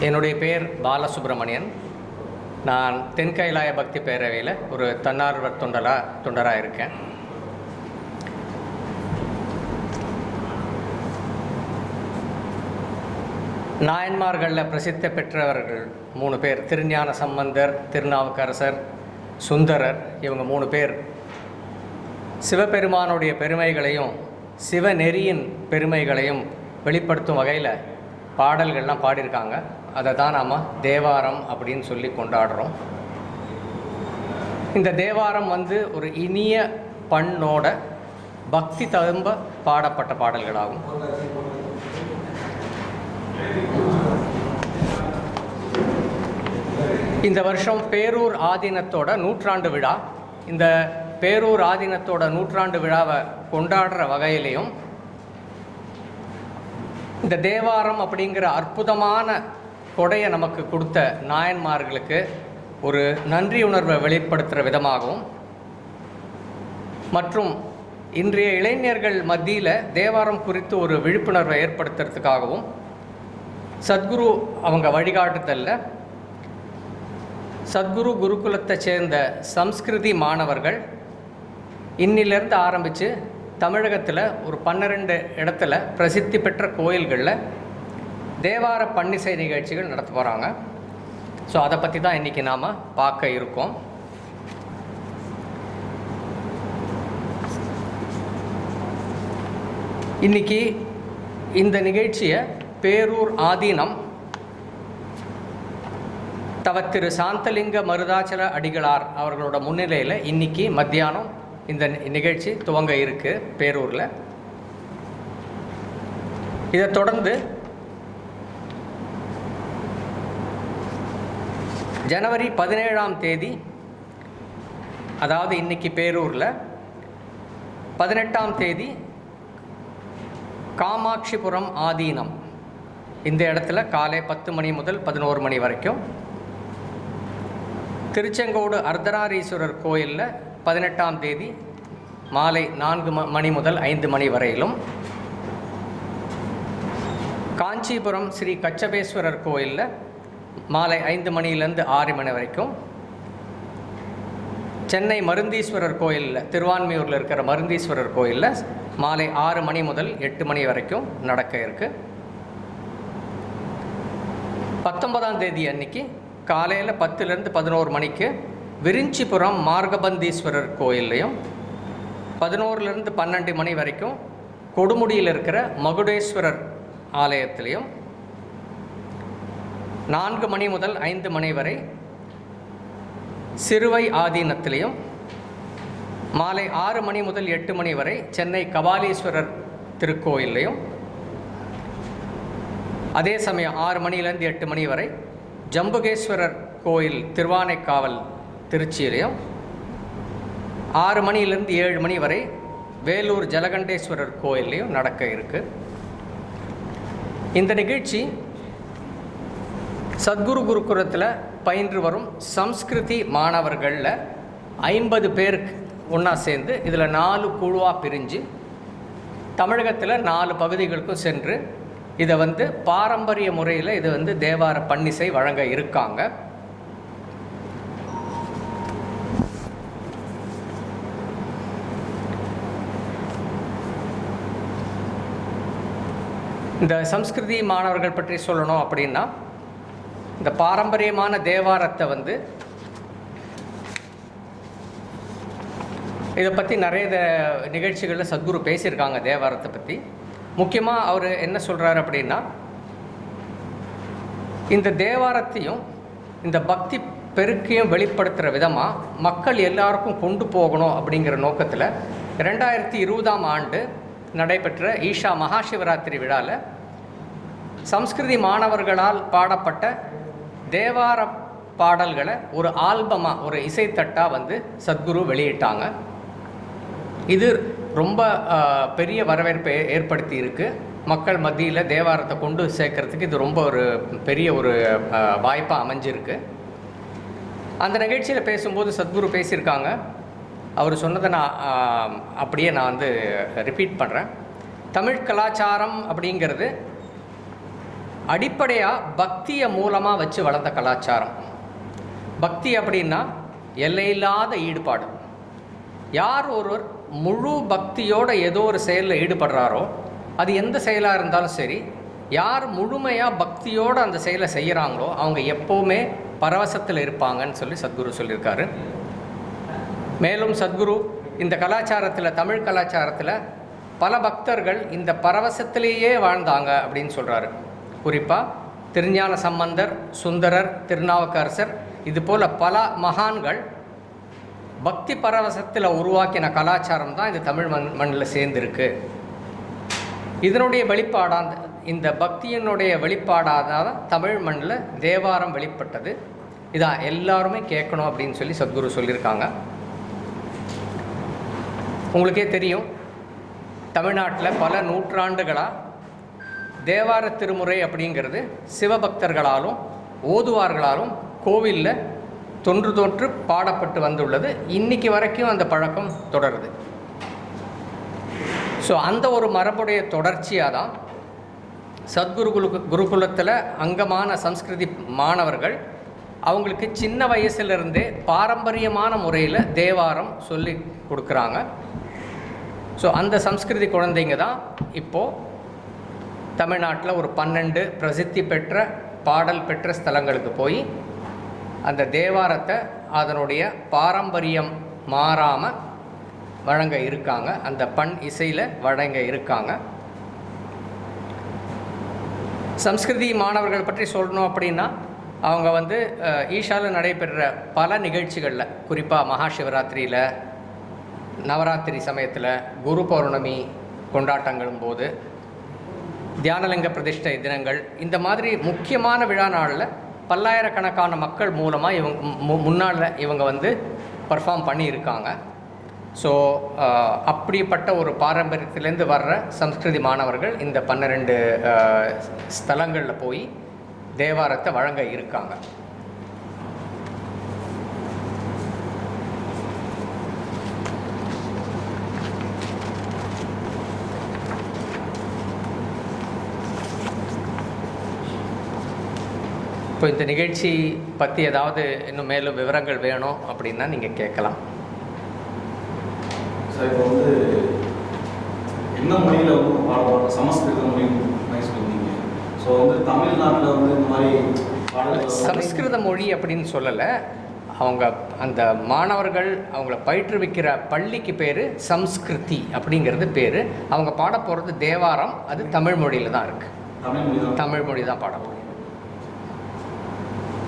என்னுடைய பெயர் பாலசுப்ரமணியன். நான் தென்கைலாய பக்தி பேரவையில் ஒரு தன்னார்வ தொண்டலாக தொண்டராக இருக்கேன். நாயன்மார்களில் பிரசித்த பெற்றவர்கள் மூணு பேர். திருஞான சம்பந்தர் திருநாவுக்கரசர் சுந்தரர் இவங்க மூணு பேர். சிவபெருமானுடைய பெருமைகளையும் சிவநெறியின் பெருமைகளையும் வெளிப்படுத்தும் வகையில் பாடல்கள்லாம் பாடியிருக்காங்க. அதை தான் நாம் தேவாரம் அப்படின்னு சொல்லி கொண்டாடுறோம். இந்த தேவாரம் வந்து ஒரு இனிய பண்ணோட பக்தி ததும்ப பாடப்பட்ட பாடல்களாகும். இந்த வருஷம் பேரூர் ஆதீனத்தோட நூற்றாண்டு விழா. இந்த பேரூர் ஆதீனத்தோட நூற்றாண்டு விழாவை கொண்டாடுற வகையிலையும் இந்த தேவாரம் அப்படிங்கிற அற்புதமான கொடையை நமக்கு கொடுத்த நாயன்மார்களுக்கு ஒரு நன்றி உணர்வை வெளிப்படுத்துகிற விதமாகவும் மற்றும் இன்றைய இளைஞர்கள் மத்தியில் தேவாரம் குறித்து ஒரு விழிப்புணர்வை ஏற்படுத்துறதுக்காகவும் சத்குரு அவங்க வழிகாட்டுதலில். சத்குரு குருகுலத்தை சேர்ந்த சம்ஸ்கிருதி மாணவர்கள் இன்னிலிருந்து ஆரம்பித்து தமிழகத்தில் ஒரு பன்னிரெண்டு இடத்துல பிரசித்தி பெற்ற கோயில்களில் தேவார பன்னிசை நிகழ்ச்சிகள் நடத்த போகிறாங்க ஸோ அதை பற்றி தான் இன்றைக்கி நாம் பார்க்க இருக்கோம். இன்னைக்கு இந்த நிகழ்ச்சியை பேரூர் ஆதீனம் தவத்திரு திரு சாந்தலிங்க மருதாச்சல அடிகளார் அவர்களோட முன்னிலையில் இன்னைக்கு மத்தியானம் இந்த நி- நிகழ்ச்சி துவங்க இருக்கு பேரூரில். இதை தொடர்ந்து ஜனவரி பதினேழாம் தேதி அதாவது இன்னைக்கு பேரூரில் பதினெட்டாம் தேதி காமாட்சிபுரம் ஆதீனம். இந்த இடத்துல காலை பத்து மணி முதல் பதினோரு மணி வரைக்கும் திருச்செங்கோடு அர்த்தநாரீஸ்வரர் கோயிலில் பதினெட்டாம் தேதி மாலை நான்கு ம- மணி முதல் ஐந்து மணி வரையிலும் காஞ்சிபுரம் ஸ்ரீ கச்சபேஸ்வரர் கோயிலில் மாலை ஐந்து மணியிலேருந்து ஆறு மணி வரைக்கும் சென்னை மருந்தீஸ்வரர் கோயிலில் திருவான்மையூரில் இருக்கிற மருந்தீஸ்வரர் கோயிலில் மாலை ஆறு மணி முதல் எட்டு மணி வரைக்கும் நடக்க இருக்கு. பத்தொன்பதாம் தேதி அன்னைக்கு காலையில் பத்துலேருந்து பதினோரு மணிக்கு விரிஞ்சிபுரம் மார்கபந்தீஸ்வரர் கோயில்லையும் பதினோருலேருந்து பன்னெண்டு மணி வரைக்கும் கொடுமுடியில் இருக்கிற மகுடேஸ்வரர் ஆலயத்திலையும் நான்கு மணி முதல் ஐந்து மணி வரை சிறுவை ஆதீனத்திலையும் மாலை ஆறு மணி முதல் எட்டு மணி வரை சென்னை கபாலீஸ்வரர் திருக்கோயில்லையும். அதே சமயம் ஆறு மணிலேருந்து எட்டு மணி வரை ஜம்புகேஸ்வரர் கோயில் திருவானைக்காவல் திருச்சியிலையும் ஆறு மணியிலேருந்து ஏழு மணி வரை வேலூர் ஜலகண்டேஸ்வரர் கோயில்லையும் நடக்க இருக்குது இந்த நிகழ்ச்சி சத்குரு குருகுலத்தில் பயின்று வரும் சம்ஸ்கிருதி மாணவர்களில் ஐம்பது பேருக்கு ஒன்றா சேர்ந்து இதில் நாலு குழுவாக பிரிஞ்சு தமிழகத்தில் நாலு பகுதிகளுக்கும் சென்று இதை வந்து பாரம்பரிய முறையில் இது வந்து தேவார பன்னிசை வழங்க இருக்காங்க. இந்த சம்ஸ்கிருதி மாணவர்கள் பற்றி சொல்லணும் அப்படின்னா இந்த பாரம்பரியமான தேவாரத்தை வந்து இதை பற்றி நிறைய நிகழ்ச்சிகளில் சத்குரு பேசியிருக்காங்க தேவாரத்தை பற்றி முக்கியமாக அவர் என்ன சொல்கிறாரு அப்படின்னா இந்த தேவாரத்தையும் இந்த பக்தி பெருக்கையும் வெளிப்படுத்துகிற விதமாக மக்கள் எல்லாருக்கும் கொண்டு போகணும் அப்படிங்கிற நோக்கத்தில் ரெண்டாயிரத்தி இருபதாம் ஆண்டு நடைபெற்ற ஈஷா மகாசிவராத்திரி விழாவில் சம்ஸ்கிருதி மாணவர்களால் பாடப்பட்ட தேவார பாடல்களை ஒரு ஆல்பமாக ஒரு இசைத்தட்டாக வந்து சத்குரு வெளியிட்டாங்க. இது ரொம்ப பெரிய வரவேற்பை ஏற்படுத்தி இருக்குது மக்கள் மத்தியில் தேவாரத்தை கொண்டு சேர்க்கறதுக்கு இது ரொம்ப ஒரு பெரிய ஒரு வாய்ப்பாக அமைஞ்சிருக்கு. அந்த நிகழ்ச்சியில் பேசும்போது சத்குரு பேசியிருக்காங்க. அவர் சொன்னதை நான் அப்படியே நான் வந்து ரிப்பீட் பண்ணுறேன் தமிழ் கலாச்சாரம் அப்படிங்கிறது அடிப்படையாக பக்தியை மூலமாக வச்சு வளர்ந்த கலாச்சாரம். பக்தி அப்படின்னா எல்லையில்லாத ஈடுபாடு. யார் ஒருவர் முழு பக்தியோட ஏதோ ஒரு செயலில் ஈடுபடுறாரோ அது எந்த செயலாக இருந்தாலும் சரி யார் முழுமையாக பக்தியோடு அந்த செயலை செய்கிறாங்களோ அவங்க எப்போவுமே பரவசத்தில் இருப்பாங்கன்னு சொல்லி சத்குரு சொல்லியிருக்காரு. மேலும் சத்குரு இந்த கலாச்சாரத்தில் தமிழ் கலாச்சாரத்தில் பல பக்தர்கள் இந்த பரவசத்திலேயே வாழ்ந்தாங்க அப்படின்னு சொல்கிறாரு குறிப்பாக திருஞான சம்பந்தர் சுந்தரர் திருநாவுக்கரசர் இது போல் பல மகான்கள் பக்தி பரவசத்தில் உருவாக்கின கலாச்சாரம் தான் இந்த தமிழ் மண் மண்ணில் சேர்ந்துருக்கு. இதனுடைய வெளிப்பாடாக இந்த பக்தியினுடைய வெளிப்பாடாக தான் தமிழ் மண்ணில் தேவாரம் வெளிப்பட்டது. இதான் எல்லாருமே கேட்கணும் அப்படின்னு சொல்லி சத்குரு சொல்லியிருக்காங்க. உங்களுக்கே தெரியும் தமிழ்நாட்டில் பல நூற்றாண்டுகளாக தேவார திருமுறை அப்படிங்கிறது சிவபக்தர்களாலும் ஓதுவார்களாலும் கோவிலில் தொன்று தொன்று பாடப்பட்டு வந்துள்ளது. இன்னைக்கு வரைக்கும் அந்த பழக்கம் தொடருது. ஸோ அந்த ஒரு மரபுடைய தொடர்ச்சியாக தான் சத்குரு குரு குருகுலத்தில் அங்கமான சம்ஸ்கிருதி மாணவர்கள் அவங்களுக்கு சின்ன வயசுலேருந்தே பாரம்பரியமான முறையில் தேவாரம் சொல்லி கொடுக்குறாங்க. ஸோ அந்த சம்ஸ்கிருதி குழந்தைங்க தான் இப்போது தமிழ்நாட்டில் ஒரு பன்னெண்டு பிரசித்தி பெற்ற பாடல் பெற்ற ஸ்தலங்களுக்கு போய் அந்த தேவாரத்தை அதனுடைய பாரம்பரியம் மாறாமல் வழங்க இருக்காங்க. அந்த பண் இசையில் வழங்க இருக்காங்க. சம்ஸ்கிருதி மாணவர்கள் பற்றி சொல்லணும் அப்படின்னா அவங்க வந்து ஈஷாவில் நடைபெறுற பல நிகழ்ச்சிகளில் குறிப்பாக மகா சிவராத்திரியில் நவராத்திரி சமயத்தில் குரு பௌர்ணமி கொண்டாட்டங்களும் போது தியானலிங்க பிரதிஷ்டை தினங்கள் இந்த மாதிரி முக்கியமான விழா நாளில் பல்லாயிரக்கணக்கான மக்கள் மூலமாக இவங்க மு- முன்னால் இவங்க வந்து பர்ஃபார்ம் பண்ணியிருக்காங்க. ஸோ அப்படிப்பட்ட ஒரு பாரம்பரியத்திலேருந்து வர்ற சம்ஸ்கிருதி மாணவர்கள் இந்த பன்னிரெண்டு ஸ்தலங்களில் போய் தேவாரத்தை வழங்க இருக்காங்க. இப்போ இந்த நிகழ்ச்சி பற்றி ஏதாவது இன்னும் மேலும் விவரங்கள் வேணும் அப்படின்னா நீங்கள் கேட்கலாம். சார் இப்போ வந்து என்ன மொழியில் வந்து பாடுவாங்க சமஸ்கிருத மொழி. ஸோ வந்து தமிழ்நாட்டில் வந்து இந்த மாதிரி சமஸ்கிருத மொழி அப்படின்னு சொல்லலை. அவங்க அந்த மாணவர்கள் அவங்கள பயிற்றுவிக்கிற பள்ளிக்கு பேர் சம்ஸ்கிருதி அப்படிங்கிறது பேர். அவங்க பாட போகிறது தேவாரம் அது தமிழ் மொழியில் தான் இருக்குது தமிழ் மொழி தான். தமிழ் மொழி தான் பாட போகிறோம்